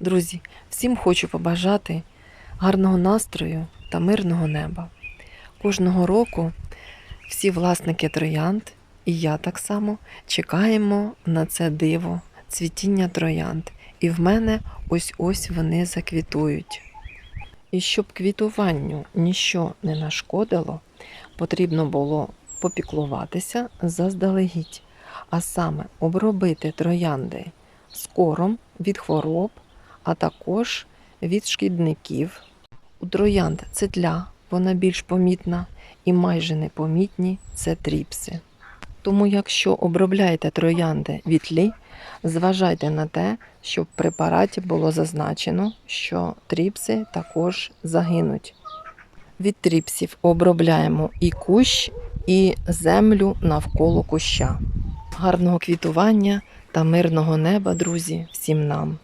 Друзі, всім хочу побажати гарного настрою та мирного неба. Кожного року всі власники троянд, і я так само, чекаємо на це диво, цвітіння троянд. І в мене ось ось вони заквітують. І щоб квітуванню ніщо не нашкодило, потрібно було попіклуватися заздалегідь, а саме обробити троянди скором від хвороб, а також від шкідників. У троянд цитля, вона більш помітна, і майже непомітні це тріпси. Тому, якщо обробляєте троянди від тлі, зважайте на те, щоб в препараті було зазначено, що тріпси також загинуть. Від тріпсів обробляємо і кущ, і землю навколо куща. Гарного квітування та мирного неба, друзі, всім нам!